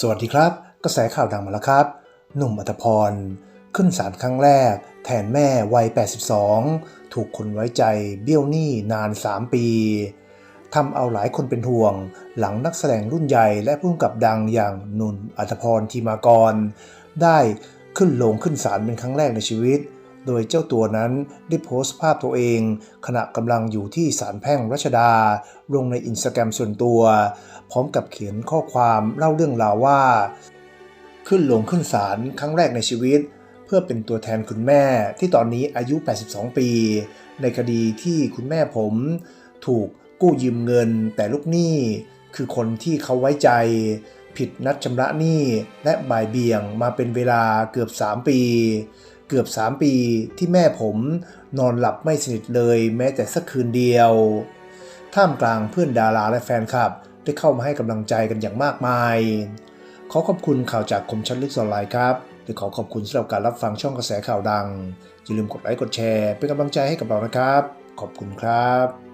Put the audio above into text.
สวัสดีครับ กระแสข่าวดังมาแล้วครับ หนุ่มอัตพร ขึ้นศาลครั้งแรก แทนแม่วัย 82 ถูกคนไว้ใจเบี้ยวหนี้นาน 3 ปีทำเอาหลายคนเป็นห่วง หลังนักแสดงรุ่นใหญ่และผู้กำกับดังอย่างหนุ่นอัตพรทีมากร ได้ขึ้นลงขึ้นศาลเป็นครั้งแรกในชีวิต โดยเจ้าตัวนั้นได้โพสต์ภาพตัวเอง ขณะกำลังอยู่ที่ศาลแพ่งรัชดา ลงในอินสตาแกรมส่วนตัว พร้อมกับเขียนข้อความเล่าเรื่องราวว่า ขึ้นลงขึ้นศาลครั้งแรกในชีวิต เพื่อเป็นตัวแทนคุณแม่ที่ตอนนี้อายุ 82 ปี ในคดีที่คุณแม่ผม ถูกกู้ยืมเงินแต่ลูกหนี้คือคนที่เขาไว้ใจ ผิดนัดชำระหนี้และบ่ายเบี่ยงมาเป็นเวลาเกือบ 3 ปี เกือบ 3 ปีที่แม่ผมนอนหลับไม่สนิทเลยแม้แต่สักคืนเดียว ท่ามกลางเพื่อนดาราและแฟนคลับ ได้เข้ามาให้กำลังใจกันอย่างมากมาย ขอขอบคุณข่าวจากคมชัดลึกออนไลน์ครับและขอขอบคุณสำหรับการรับฟังช่องกระแสข่าวดังอย่าลืมกดไลค์กดแชร์ เป็นกำลังใจให้กับเรานะครับ ขอบคุณครับ